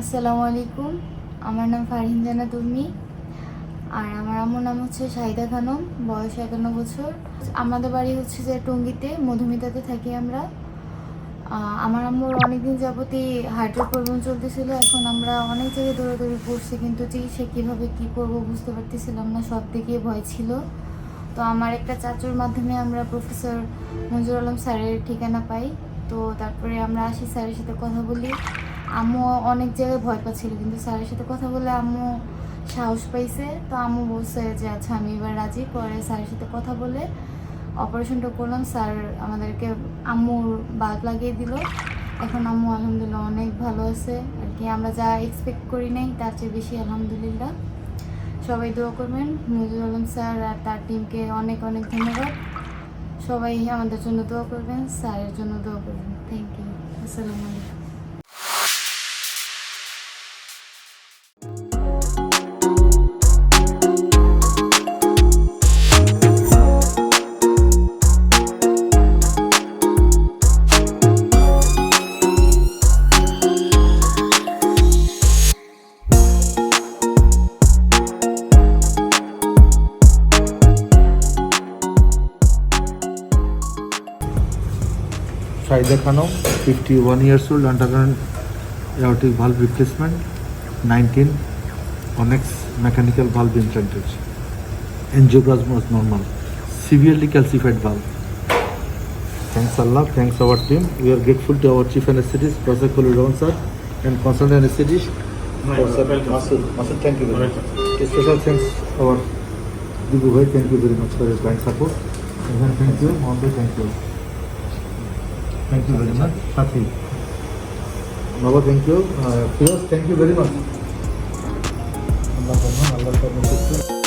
আসসালামু আলাইকুম। আমার নাম ফারহিন জানা তুমি আর আমার আম্মুর নাম হচ্ছে শাহিদা খানম, বয়স একান্ন বছর। আমাদের বাড়ি হচ্ছে যে টঙ্গিতে, মধুমিতাতে থাকি আমরা। আমার আম্মুর অনেকদিন যাবতই হার্টের প্রবলেম চলতেছিল। এখন আমরা অনেক জায়গায় দৌড়াদৌড়ি করছি, কিন্তু চিকিৎসা কীভাবে কী করব বুঝতে পারতেছিলাম না, সব দিকে ভয় ছিল। তো আমার একটা চাচুর মাধ্যমে আমরা প্রফেসর মঞ্জুর আলম স্যারের ঠিকানা পাই। তো তারপরে আমরা আসি স্যারের সাথে কথা বলি। আম্মু অনেক জায়গায় ভয় পাচ্ছিল, কিন্তু স্যারের সাথে কথা বলে আম্মু সাহস পাইছে। তো আম্মু বলছে যে আচ্ছা আমি এবার রাজি। পরে স্যারের সাথে কথা বলে অপারেশনটা করলাম। স্যার আমাদেরকে আম্মুর বাল্ব লাগিয়ে দিল। এখন আম্মু আলহামদুলিল্লাহ অনেক ভালো আছে। আর কি, আমরা যা এক্সপেক্ট করি নাই, তার চেয়ে বেশি আলহামদুলিল্লাহ। সবাই দোয়া করবেন। নজরুল আলম স্যার আর তার টিমকে অনেক অনেক ধন্যবাদ। সবাই আমাদের জন্য দোয়া করবেন, স্যারের জন্য দোয়া করবেন। থ্যাংক ইউ আসসালামু আলাইকুম। Shaida Khanum, 51 years old, undergone aortic valve replacement, 19 onyx mechanical valve implantation. Angiography was normal, severely calcified valve. Thanks Allah, thanks our team. We are grateful to our chief anesthetist, Professor Khalid sir, and consultant anesthetist, Professor Masood. Masood, thank you very much. Special thanks our Dibu Bhai, thank you very much for your kind support. Thank you, Mohammed, thank you. Very much. Sathi. Baba, thank you. Uh, Firoz, thank you very much. Allah Allah Allah